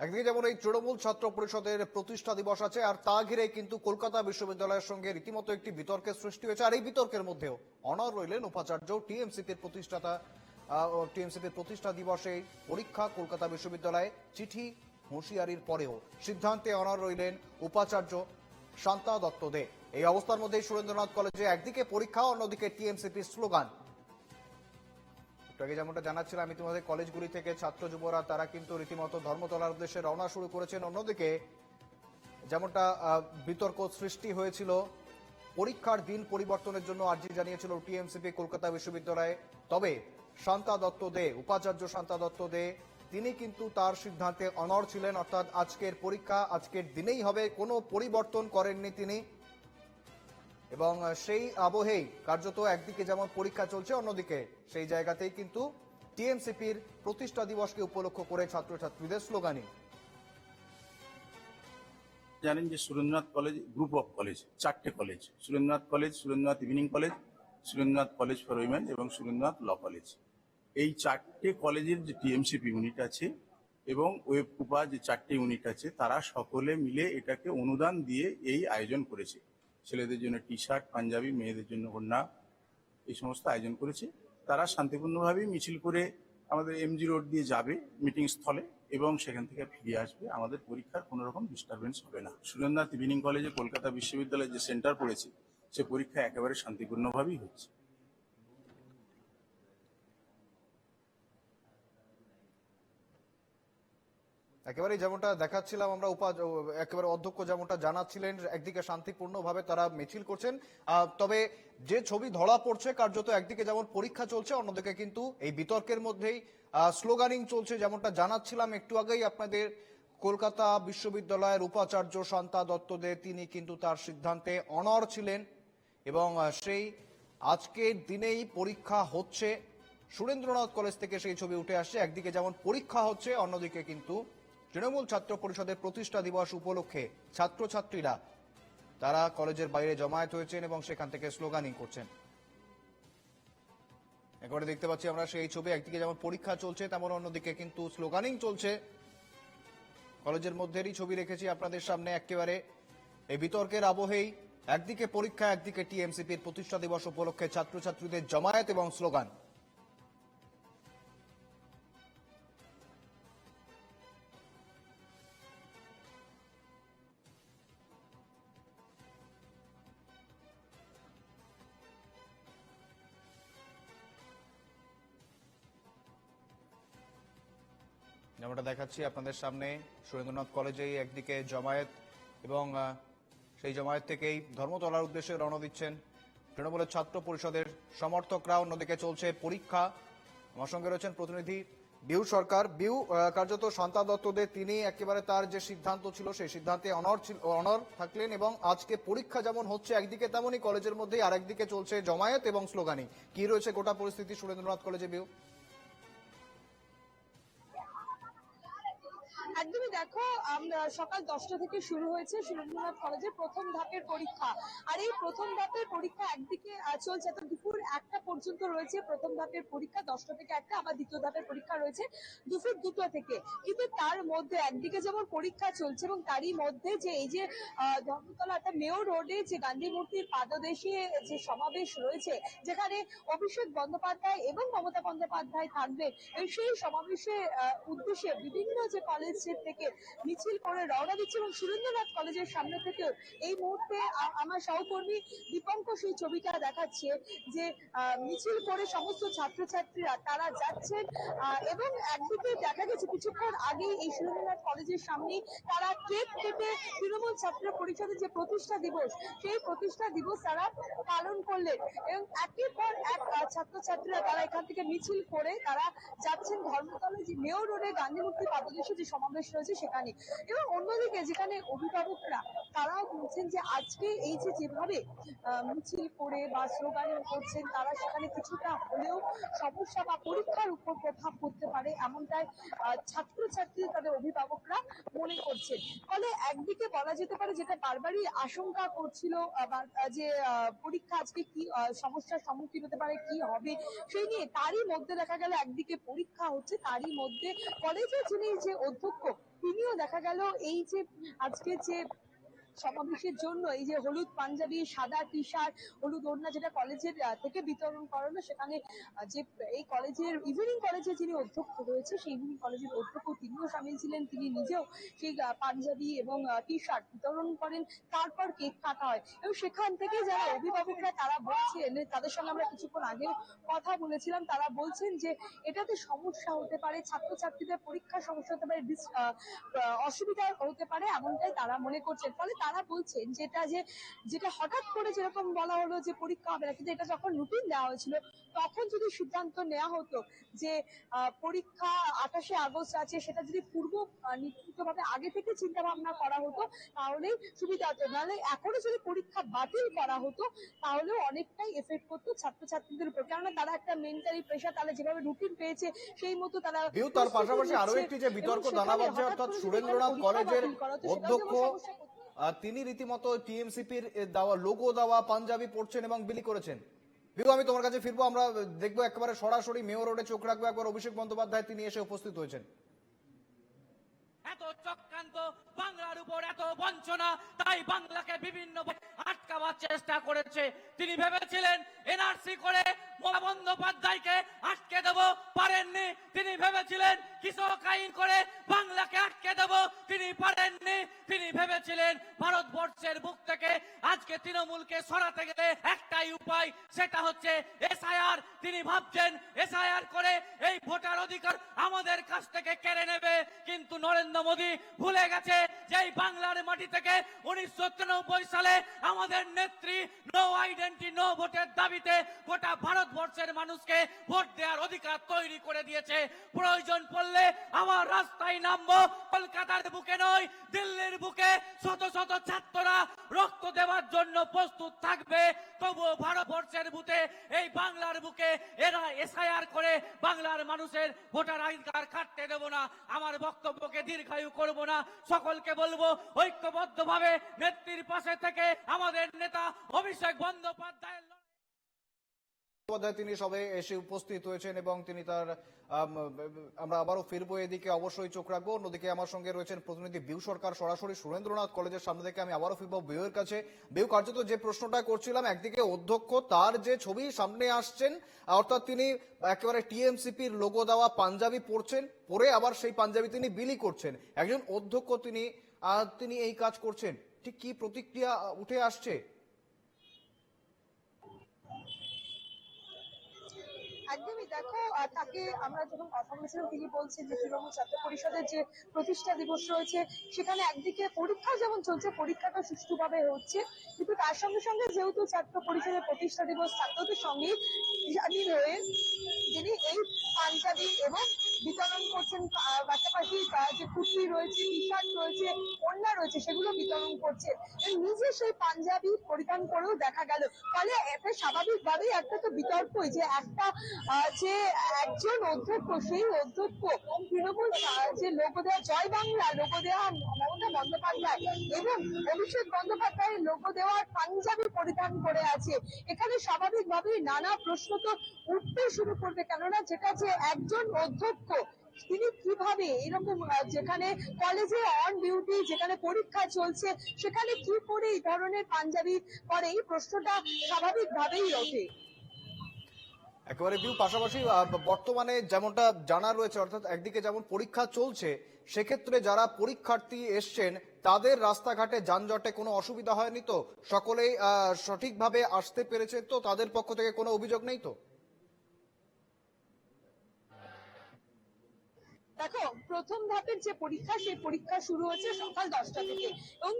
একদিকে যেমন এই তৃণমূল ছাত্র পরিষদের প্রতিষ্ঠা দিবস আছে, আর তা ঘিরে কিন্তু কলকাতা বিশ্ববিদ্যালয়ের সঙ্গে রীতিমতো একটি বিতর্কের সৃষ্টি হয়েছে। আর এই বিতর্কের মধ্যেও অনর রইলেন উপাচার্য টিএমসিপির প্রতিষ্ঠাতা টিএমসিপির প্রতিষ্ঠা দিবসে পরীক্ষা কলকাতা বিশ্ববিদ্যালয়ে চিঠি হুঁশিয়ারির পরেও সিদ্ধান্তে অনর রইলেন উপাচার্য শান্তা দত্ত দে। এই অবস্থার মধ্যেই সুরেন্দ্রনাথ কলেজে একদিকে পরীক্ষা, অন্যদিকে টিএমসিপির স্লোগান একটু আগে যেমনটা জানাচ্ছিলাম, আমি তোমাদের কলেজগুলি থেকে ছাত্র যুবরা, তারা কিন্তু রীতিমতো ধর্মতলার উদ্দেশ্যে রওনা শুরু করেছেন। অন্যদিকে যেমনটা বিতর্ক সৃষ্টি হয়েছিল, পরীক্ষার দিন পরিবর্তনের জন্য আর্জি জানিয়েছিল টিএমসিপি, কলকাতা বিশ্ববিদ্যালয়ে। তবে শান্তা দত্ত দে, উপাচার্য শান্তা দত্ত দে, তিনি কিন্তু তার সিদ্ধান্তে অনড় ছিলেন। অর্থাৎ আজকের পরীক্ষা, আজকের দিনেই হবে, কোনো পরিবর্তন করেননি তিনি। এবং সেই আবহেই কার্যত একদিকে যেমন পরীক্ষা চলছে, অন্যদিকে সেই জায়গাতেই কিন্তু টিএমসিপির প্রতিষ্ঠা দিবসকে উপলক্ষ করে ছাত্রছাত্রীদের স্লোগানি জানেন যে Surendranath college group of college, চারটে college, Surendranath college, Surendranath evening college, Surendranath college for women এবং সুরেন্দ্রনাথ ল কলেজ। এই চারটে কলেজের যে টিএমসিপি ইউনিট আছে এবং ওয়েব কুপা যে চারটে ইউনিট আছে, তারা সকলে মিলে এটাকে অনুদান দিয়ে এই আয়োজন করেছে। ছেলেদের জন্য টি শার্ট পাঞ্জাবি, মেয়েদের জন্য কন্যা এই সমস্ত আয়োজন করেছে। তারা শান্তিপূর্ণভাবেই মিছিল করে আমাদের এমজি রোড দিয়ে যাবে মিটিং স্থলে এবং সেখান থেকে ফিরে আসবে। আমাদের পরীক্ষার কোনো রকম ডিস্টারবেন্স হবে না। সুরেন্দ্রনাথ ইভিনিং কলেজে কলকাতা বিশ্ববিদ্যালয়ে যে সেন্টার পড়েছে, সে পরীক্ষা একেবারে শান্তিপূর্ণভাবেই হচ্ছে। একেবারে যেমনটা দেখাচ্ছিলাম, আমরা উপা একেবারে অধ্যক্ষ যেমনটা জানাচ্ছিলেন, একদিকে শান্তিপূর্ণভাবে তারা মিছিল করছেন। তবে যে ছবি ধরা পড়ছে কার্যত একদিকে যেমন পরীক্ষা চলছে, অন্যদিকে কিন্তু এই বিতর্কের মধ্যেই স্লোগানিং চলছে যেমনটা জানাচ্ছিলাম। একটু আগেই আপনাদের কলকাতা বিশ্ববিদ্যালয়ের উপাচার্য শান্তা দত্ত দে তিনি কিন্তু তার সিদ্ধান্তে অনর ছিলেন এবং সেই আজকের দিনেই পরীক্ষা হচ্ছে। সুরেন্দ্রনাথ কলেজ থেকে সেই ছবি উঠে আসছে। একদিকে যেমন পরীক্ষা হচ্ছে, অন্যদিকে কিন্তু তৃণমূল ছাত্র পরিষদের প্রতিষ্ঠা দিবস উপলক্ষে ছাত্রছাত্রীরা, তারা কলেজের বাইরে জমায়েত হয়েছেন এবং সেখান থেকে স্লোগানিং করছেন। একবারে দেখতে পাচ্ছি আমরা সেই ছবি, একদিকে যেমন পরীক্ষা চলছে, তেমন অন্যদিকে কিন্তু স্লোগানিং চলছে। কলেজের মধ্যেরই ছবি রেখেছি আপনাদের সামনে একেবারে। এই বিতর্কের আবহেই একদিকে পরীক্ষা, একদিকে টিএমসিপির প্রতিষ্ঠা দিবস উপলক্ষে ছাত্রছাত্রীদের জমায়েত এবং স্লোগান। যেমনটা দেখাচ্ছি আপনাদের সামনে সুরেন্দ্রনাথ কলেজেই একদিকে জমায়েত এবং সেই জমায়েত থেকেই ধর্মতলার উদ্দেশ্যে রওনা দিচ্ছেন তৃণমূলের ছাত্র পরিষদের সমর্থকরা অন্যদিকে চলছে পরীক্ষা। আমার সঙ্গে রয়েছেন প্রতিনিধি বিউ সরকার। বিউ কার্যত শান্তা দত্তদের তিনি একেবারে তার যে সিদ্ধান্ত ছিল, সেই সিদ্ধান্তে অনর অনর থাকলেন এবং আজকে পরীক্ষা যেমন হচ্ছে একদিকে তেমনই কলেজের মধ্যেই আরেকদিকে চলছে জমায়েত এবং স্লোগানি। কি রয়েছে গোটা পরিস্থিতি সুরেন্দ্রনাথ কলেজে, বিউ? একদমই দেখো সকাল দশটা থেকে শুরু হয়েছে সুরেন্দ্রনাথ কলেজের প্রথম ধাপের পরীক্ষা। আর এই প্রথম ধাপের পরীক্ষা একদিকে চলছে তো দুপুর একটা পর্যন্ত রয়েছে প্রথম ধাপের পরীক্ষা, দশটা থেকে একটা, আবার দ্বিতীয় ধাপের পরীক্ষা রয়েছে দুপুর দুটো থেকে। কিন্তু তার মধ্যে একদিকে যেমন পরীক্ষা চলছে এবং তারই মধ্যে যে এই যে ধর্মতলা অর্থাৎ মেয়র রোডে যে গান্ধী মূর্তির পাদদেশে যে সমাবেশ রয়েছে, যেখানে অভিষেক বন্দ্যোপাধ্যায় এবং মমতা বন্দ্যোপাধ্যায় থাকবে সেই সমাবেশের উদ্দেশ্যে বিভিন্ন যে কলেজ থেকে মিছিল করে রওনা দিচ্ছে এবং সুরেন্দ্রনাথ কলেজের সামনে থেকে এই মুহূর্তে আমার সহকর্মী দীপঙ্কর সেই ছবিটা দেখাচ্ছে যে মিছিল করে সমস্ত ছাত্রছাত্রীরা তারা যাচ্ছেন এবং একদিকে দেখা গেছে কিছুক্ষণ আগেই এই সুরেন্দ্রনাথ কলেজের সামনে তারা কেক কেটে তৃণমূল ছাত্র পরিষদের যে প্রতিষ্ঠা দিবস, সেই প্রতিষ্ঠা দিবস তারা পালন করলেন। এবং একের পর এক ছাত্রছাত্রীরা তারা এখান থেকে মিছিল করে তারা যাচ্ছেন ধর্মতলা যে মেয়র রোডে গান্ধী মূর্তি পাদদেশে যে সমাবেশ রয়েছে সেখানে। এবং অন্যদিকে যেখানে অভিভাবকরা তারাও বলছেন যে আজকে এই যে যেভাবে মিছিল করে বা স্লোগান করছেন তারা সেখানে কিছুটা হলেও সমস্যা বা পরীক্ষার উপর প্রভাব পড়তে পারে এমনটাই আহ, ছাত্রছাত্রী তাদের অভিভাবকরা মনে করছেন। ফলে একদিকে বলা যেতে পারে যেটা বারবারই আশঙ্কা করছিল যে পরীক্ষা আজকে কি সমস্যার সম্মুখীন হতে পারে কি হবে সেই নিয়ে তারই মধ্যে দেখা গেল একদিকে পরীক্ষা হচ্ছে তারই মধ্যে কলেজের যিনি যে অধ্যক্ষ তিনিও দেখা গেল এই যে আজকে যে সমাবেশের জন্য এই যে হলুদ পাঞ্জাবি, সাদা টি শার্ট হলুদ ওড়না যেটা কলেজের থেকে বিতরণ করানো, সেখানে যে এই কলেজের ইভিনিং কলেজের যিনি অধ্যক্ষ রয়েছে, সেই ইভিনিং কলেজের অধ্যক্ষ তিনিও সামিল ছিলেন। তিনি নিজেও সেই পাঞ্জাবি এবং টি শার্ট বিতরণ করেন। তারপর কেক কাটা হয়। এবং সেখান থেকে যারা অভিভাবকরা, তারা বলছেন তাদের সঙ্গে আমরা কিছুক্ষণ আগেও কথা বলেছিলাম, তারা বলছেন যে এটাতে সমস্যা হতে পারে, ছাত্রছাত্রীদের পরীক্ষার সমস্যা হতে পারে অসুবিধা হতে পারে, এমনটাই তারা মনে করছেন। ফলে তারা বলছেন যেটা যে যেটা হঠাৎ করে যেরকম বলা হলো যে পরীক্ষা হবে না কিন্তু এটা যখন রুটিন দেওয়া হয়েছিল তখন যদি সিদ্ধান্ত নেওয়া হতো যে পরীক্ষা আঠাশে আগস্ট আছে সেটা যদি পূর্ব নির্ধারিত ভাবে আগে থেকে চিন্তা ভাবনা করা হতো তাহলেই সুবিধা হতো। নাহলে এখনও যদি পরীক্ষা বাতিল করা হতো তাহলেও অনেকটাই এফেক্ট করতো ছাত্রছাত্রীদের উপর। কেননা তারা একটা মেন্টালি প্রেশার তারা যেভাবে রুটিন পেয়েছে সেই মতো তারা তার পাশাপাশি আরও একটি যে বিতর্ক দানা সেখানে অর্থাৎ সুরেন্দ্রনাথ কলেজের অধ্যক্ষ তিনি রীতিমতো টিএমসিপির দেওয়া লোগো দেওয়া পাঞ্জাবি পড়ছেন এবং বিলি করেছেন। বিহু আমি তোমার কাছে ফিরবো, আমরা দেখব একেবারে সরাসরি মেয়র রোডে চোখ রাখব, একবার অভিষেক বন্দ্যোপাধ্যায় তিনি এসে উপস্থিত হয়েছেন। বাংলার উপর এত বঞ্চনা, তাই বাংলাকে বিভিন্ন আটকাবার চেষ্টা করেছে। তিনি ভেবেছিলেন এনআরসি করে মমতা বন্দ্যোপাধ্যায়কে আটকে দেব, পারেননি, তিনি ভেবেছিলেন কৃষক আইন করে বাংলাকে আটকে দেব, তিনি পারেননি, তিনি ভেবেছিলেন ভারতবর্ষের বুক থেকে আজকে তৃণমূলকে সরাতে গেলে একটাই উপায়, সেটা হচ্ছে এসআইআর। তিনি ভাবছেন এসআইআর করে এই ভোটার অধিকার আমাদের কাছ থেকে কেড়ে নেবে, কিন্তু নরেন্দ্র মোদী ভুলে গেছে যে এই বাংলার মাটি থেকে উনিশশো সালে আমাদের নেত্রী নো আইডেন্টি নো ভোটের দাবিতে গোটা ভারতবর্ষের মানুষকে ভোট দেওয়ার অধিকার তৈরি করে দিয়েছে। প্রয়োজন পড়লে আমার রাস্তায় নামবো, কলকাতার বুকে নয়, দিল্লির বুকে। শত শত ছাত্ররা রক্ত দেওয়ার জন্য প্রস্তুত থাকবে। তবুও ভারতবর্ষের বুকে, এই বাংলার বুকে এরা এসআইআর করে বাংলার মানুষের ভোটার অধিকার কাটতে দেব না। আমার বক্তব্যকে দীর্ঘায়ু করব না। সকলকে বলব, ঐক্যবদ্ধভাবে নেত্রীর পাশে থেকে আমাদের নেতা অভিষেক বন্দ্যোপাধ্যায়ের বন্দ্যোপাধ্যায় তিনি সবে এসে উপস্থিত হয়েছেন এবং তিনি তার আমরা আবারও ফিরবো এদিকে, অবশ্যই চোখ রাখব। অন্যদিকে আমার সঙ্গে রয়েছেন প্রতিনিধি বিউ সরকার, সরাসরি সুরেন্দ্রনাথ কলেজের সামনে থেকে আমি আবারও ফিরবো বিউয়ের কাছে। বিউ, কার্যত যে প্রশ্নটা করছিলাম, একদিকে অধ্যক্ষ, তার যে ছবি সামনে আসছেন, অর্থাৎ তিনি একেবারে টিএমসিপির লোগো দেওয়া পাঞ্জাবি পরছেন, পরে আবার সেই পাঞ্জাবি তিনি বিলি করছেন। একজন অধ্যক্ষ তিনি তিনি এই কাজ করছেন। ঠিক কি প্রতিক্রিয়া উঠে আসছে? একদমই। দেখো তাকে আমরা যখন কথা তিনি বলছেন যে তৃণমূল ছাত্র পরিষদের যে প্রতিষ্ঠা দিবস রয়েছে, সেখানে একদিকে পরীক্ষা যেমন চলছে, পরীক্ষাটা সুষ্ঠুভাবে হচ্ছে। কিন্তু তার সঙ্গে সঙ্গে যেহেতু ছাত্র পরিষদের প্রতিষ্ঠা দিবস, ছাত্রদের সঙ্গে সামিল হয়ে তিনি এই পাঞ্জাবি এবং বিতরণ করছেন পাশাপাশি যে কুর্তি রয়েছে টি শার্ট রয়েছে, ওড়না রয়েছে, সেগুলো বিতরণ করছে। নিজে সেই পাঞ্জাবি পরিধান করেও দেখা গেল। ফলে এটা স্বাভাবিকভাবেই একটা তো বিতর্কই যে একটা যে একজন অধ্যক্ষ, সেই অধ্যক্ষ তৃণমূল যে লোগো দেওয়া জয় বাংলা লোগো দেওয়া মমতা বন্দ্যোপাধ্যায় এবং অভিষেক বন্দ্যোপাধ্যায়ের লোগো দেওয়ার পাঞ্জাবি পরিধান করে আছে। এখানে স্বাভাবিকভাবেই নানা প্রশ্ন তো উঠতে শুরু করবে, কেননা যেটা যে একজন অধ্যক্ষ তিনি কীভাবে এরকম যেখানে কলেজে অন ডিউটি যেখানে পরীক্ষা চলছে, সেখানে কি করে এই ধরনের পাঞ্জাবি পরে, এই প্রশ্নটা স্বাভাবিকভাবেই ওঠে। একেবারে বিউ, পাশাপাশি বর্তমানে যেমনটা জানা রয়েছে, অর্থাৎ একদিকে যেমন পরীক্ষা চলছে, সেক্ষেত্রে যারা পরীক্ষার্থী এসছেন, তাদের রাস্তাঘাটে যানজটে কোনো অসুবিধা হয়নি তো? সকলেই সঠিকভাবে আসতে পেরেছে তো? তাদের পক্ষ থেকে কোনো অভিযোগ নেই তো? দেখো, প্রথম ধাপের যে পরীক্ষা, সেই পরীক্ষা শুরু হচ্ছে সকাল দশটা থেকে। এবং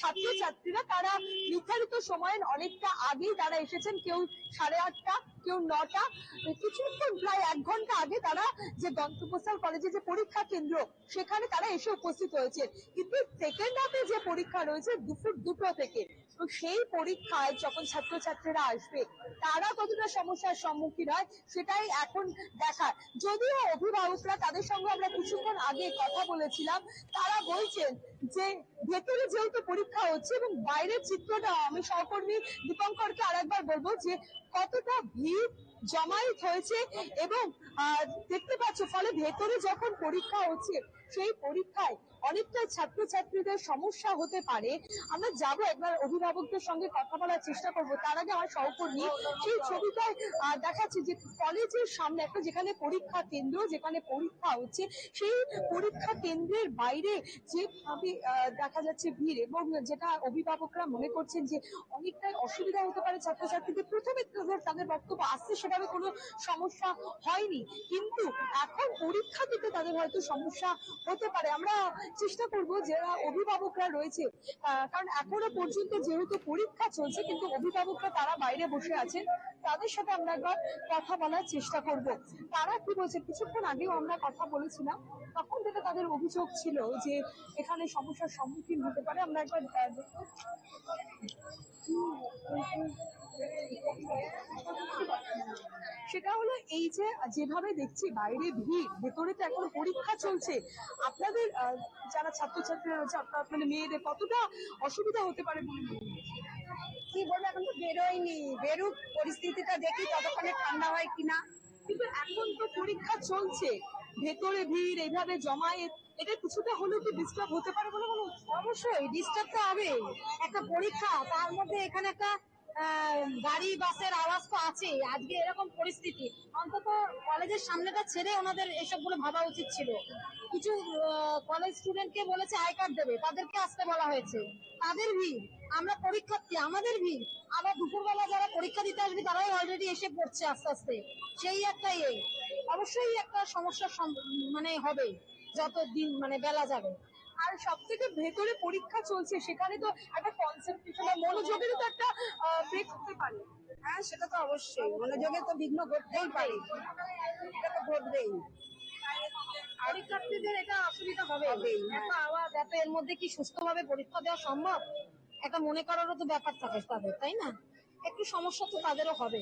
ছাত্র ছাত্রীরা তারা নির্ধারিত সময়ের অনেকটা আগেই তারা এসেছেন। কেউ সাড়ে আটটা, কেউ নটা, কিছুক্ষণ প্রায় এক ঘণ্টা আগে তারা যে গন্তব্যস্থল কলেজে যে পরীক্ষা কেন্দ্র, সেখানে তারা এসে উপস্থিত হয়েছে। কিন্তু সেকেন্ড হাফে যে পরীক্ষা রয়েছে, দুপুর দুটো থেকে তো সেই পরীক্ষায় যখন ছাত্রছাত্রীরা আসবে, তারা কতটা সমস্যার সম্মুখীন হয় সেটাই এখন দেখার। যদিও অভিভাবকরা তাদের সঙ্গে আমরা কিছুক্ষণ আগে কথা বলেছিলাম, তারা বলছেন যে ভেতরে যেহেতু পরীক্ষা হচ্ছে এবং বাইরের চিত্রটা, আমি সহকর্মী দীপঙ্করকে আরেকবার বলব যে কতটা ভিড় জমায়েত হয়েছে এবং দেখতে পাচ্ছ, ফলে ভেতরে যখন পরীক্ষা হচ্ছে সেই পরীক্ষায় অনেকটা ছাত্রছাত্রীদের সমস্যা হতে পারে। আমরা যাব একবার অভিভাবকদের সঙ্গে কথা বলার চেষ্টা করব। তার আগে আমার সহকর্মী সেই ছবিটায় দেখাচ্ছে যে কলেজের সামনে একটা যেখানে পরীক্ষা কেন্দ্র যেখানে পরীক্ষা হচ্ছে সেই পরীক্ষা কেন্দ্রের বাইরে যেভাবে দেখা যাচ্ছে ভিড় এবং যেটা অভিভাবকরা মনে করছেন যে অনেকটাই অসুবিধা হতে পারে ছাত্রছাত্রীদের প্রথমে তাদের তাদের বক্তব্য আসছে সেভাবে কোনো সমস্যা হয়নি। কিন্তু এখন পরীক্ষা দিতে তাদের হয়তো সমস্যা হতে পারে। আমরা চেষ্টা করব যারা অভিভাবকরা রয়েছে কারণ এখনও পর্যন্ত যেহেতু পরীক্ষা চলছে, কিন্তু অভিভাবকরা তারা বাইরে বসে আছেন। তাদের সাথে আমরা একবার কথা বলার চেষ্টা করব। তারা কি বলছে কিছুক্ষণ আগেও আমরা কথা বলেছিলাম তখন থেকে তাদের অভিযোগ ছিল যে এখানে সমস্যার সম্মুখীন হতে পারে। আমরা একবার আহ, সেটা হলো এই যে যেভাবে দেখছি বাইরে ভিড় ভেতরে তো এখন পরীক্ষা চলছে। আপনাদের যারা ছাত্রছাত্রীরা রয়েছে আপনার মানে মেয়েদের কতটা অসুবিধা হতে পারে কি বলব এখন তো বেরোয়নি। বেরুক পরিস্থিতিটা দেখি ততক্ষণে ঠান্ডা হয় কিনা। কিন্তু এখন তো পরীক্ষা চলছে। ভেতরে ভিড়, এইভাবে জমায়েত, এটা কিছুটা হলেও কি ডিস্টার্ব হতে পারে বলে মনে অবশ্যই ডিস্টার্ব তো হবে। একটা পরীক্ষা, তার মধ্যে এখানে একটা গাড়ি, বাসের আওয়াজ তো আছে আজকে এরকম পরিস্থিতি। অন্তত কলেজের সামনেটা ছেড়ে ওনাদের এসবগুলো ভাবা উচিত ছিল। কিছু কলেজ স্টুডেন্টকে বলেছে আই কার্ড দেবে। তাদেরকে আসতে বলা হয়েছে। তাদের ভিড়, আমরা পরীক্ষার্থী, আমাদের ভিড়। আবার দুপুরবেলা যারা পরীক্ষা দিতে আসবে, তারাই অলরেডি এসে পড়ছে আস্তে আস্তে। সেই একটা ইয়ে। অবশ্যই একটা সমস্যার সম- মানে হবে, যত দিন মানে বেলা যাবে। আর সব থেকে ভেতরে পরীক্ষা চলছে, সেখানে তো একটা কনসেন্ট্রেশন মনোযোগেরও তো একটা ব্রেক হতে পারে। হ্যাঁ সেটা তো অবশ্যই। মনোযোগে তো বিঘ্ন ঘটতেই পারে। এটা তো ঘটবেই। পরীক্ষার্থীদের এটা অসুবিধা হবে এত আওয়াজ, এত এর মধ্যে কি সুস্থভাবে পরীক্ষা দেওয়া সম্ভব? একটা মনে করারও তো ব্যাপার থাকে তাদের, তাই না? একটু সমস্যা তো তাদেরও হবে।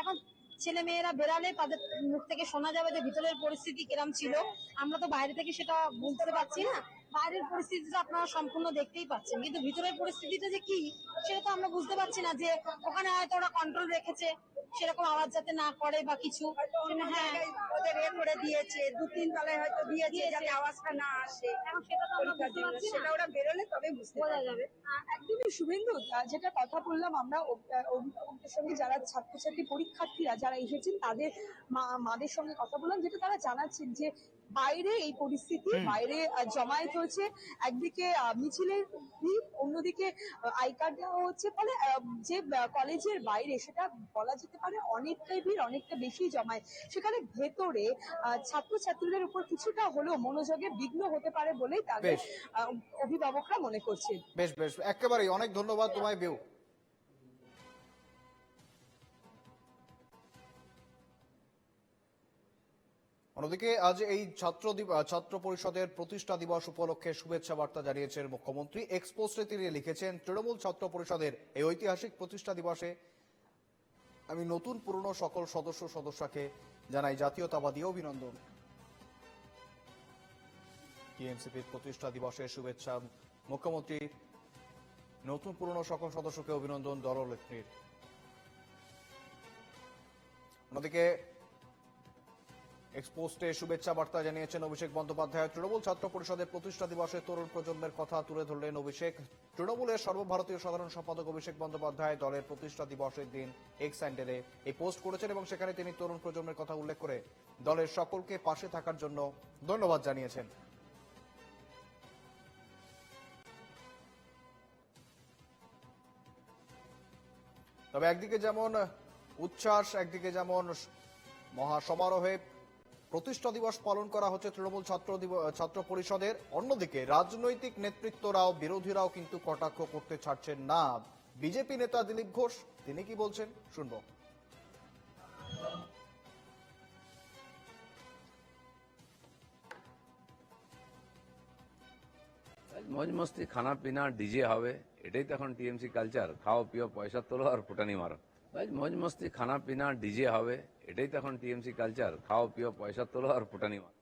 এখন ছেলে মেয়েরা বেরালে তাদের মুখ থেকে শোনা যাবে যে ভিতরের পরিস্থিতি কিরম ছিল। আমরা তো বাইরে থেকে সেটা বুঝতে পারছি না। বাইরের পরিস্থিতিটা আপনারা সম্পূর্ণ দেখতেই পাচ্ছেন। কিন্তু ভিতরের পরিস্থিতিটা যে কি, সেটা তো আমরা বুঝতে পারছি না যে ওখানে হয়তো ওরা কন্ট্রোল রেখেছে, সেরকম আওয়াজ যাতে না করে বা কিছু। হ্যাঁ করে দিয়েছে দু তিন তলায় হয়তো দিয়েছে যাতে আওয়াজটা না আসে সেটা ওরা বেরোলে তবে বুঝতে বোঝা যাবে। একদমই শুভেন্দু যেটা কথা বললাম আমরা অভিভাবকদের সঙ্গে যারা ছাত্রছাত্রী পরীক্ষার্থীরা যারা এসেছেন তাদের মাদের সঙ্গে কথা বললাম যেটা তারা জানাচ্ছেন যে বাইরে এই পরিস্থিতি বাইরে জমায়েত হয়েছে। একদিকে মিছিলের অন্যদিকে আই কার্ড দেওয়া হচ্ছে। ফলে যে কলেজের বাইরে সেটা বলা যেতে পারে অনেকটাই ভিড় অনেকটা বেশি জমায়েত। সেখানে ভেতরে ছাত্রছাত্রীদের উপর কিছুটা হলেও মনোযোগে বিঘ্ন হতে পারে বলেই তাদের অভিভাবকরা মনে করছেন। বেশ বেশ। একেবারেই অনেক ধন্যবাদ তোমায় বেউ অন্যদিকে আজ এই ছাত্র ছাত্র পরিষদের প্রতিষ্ঠা দিবস উপলক্ষে শুভেচ্ছা বার্তা জানিয়েছেন মুখ্যমন্ত্রী। এক্সপোস্টে তিনি লিখেছেন, তৃণমূল ছাত্র পরিষদের এই ঐতিহাসিক প্রতিষ্ঠা দিবসে আমি নতুন পুরনো সকল সদস্য সদস্যকে জানাই জাতীয়তাবাদী অভিনন্দন। টিএমসিপির প্রতিষ্ঠা দিবসের শুভেচ্ছা। মুখ্যমন্ত্রী, নতুন পুরনো সকল সদস্যকে অভিনন্দন দলনেত্রীর। অন্যদিকে এক্সপোস্টে শুভেচ্ছা বার্তা জানিয়েছেন অভিষেক বন্দ্যোপাধ্যায়। তৃণমূল ছাত্র পরিষদের প্রতিষ্ঠা দিবসে তরুণ প্রজন্মের কথা তুলে ধরলেন অভিষেক। তৃণমূলের সর্বভারতীয় সাধারণ সম্পাদক অভিষেক বন্দ্যোপাধ্যায় দলের প্রতিষ্ঠা দিবসের দিন এক্স হ্যান্ডেলে এই পোস্ট করেছেন এবং সেখানে তিনি তরুণ প্রজন্মের কথা উল্লেখ করে দলের সকলকে পাশে থাকার জন্য ধন্যবাদ জানিয়েছেন। তবে একদিকে যেমন উচ্ছ্বাস, একদিকে যেমন মহা সমারোহে প্রতিষ্ঠা দিবস পালন করা হচ্ছে তৃণমূল ছাত্র ছাত্র পরিষদের। অন্যদিকে রাজনৈতিক নেতৃত্বরাও, বিরোধীরাও কিন্তু কটাক্ষ করতে ছাড়ছেন না। বিজেপি নেতা দিলীপ ঘোষ, তিনি কি বলছেন? শুনব। মজ মস্তি, খানা পিনা, ডিজে হবে, এটাই তো এখন টিএমসি কালচার খাও, পিও, পয়সা তোলো আর ফুটানি মারো। মজ মস্তি খানা পিনা ডিজে হবে, এটাই তো এখন টিএমসি কালচার খাও পিও পয়সা তোলো আর ফুটানি মারো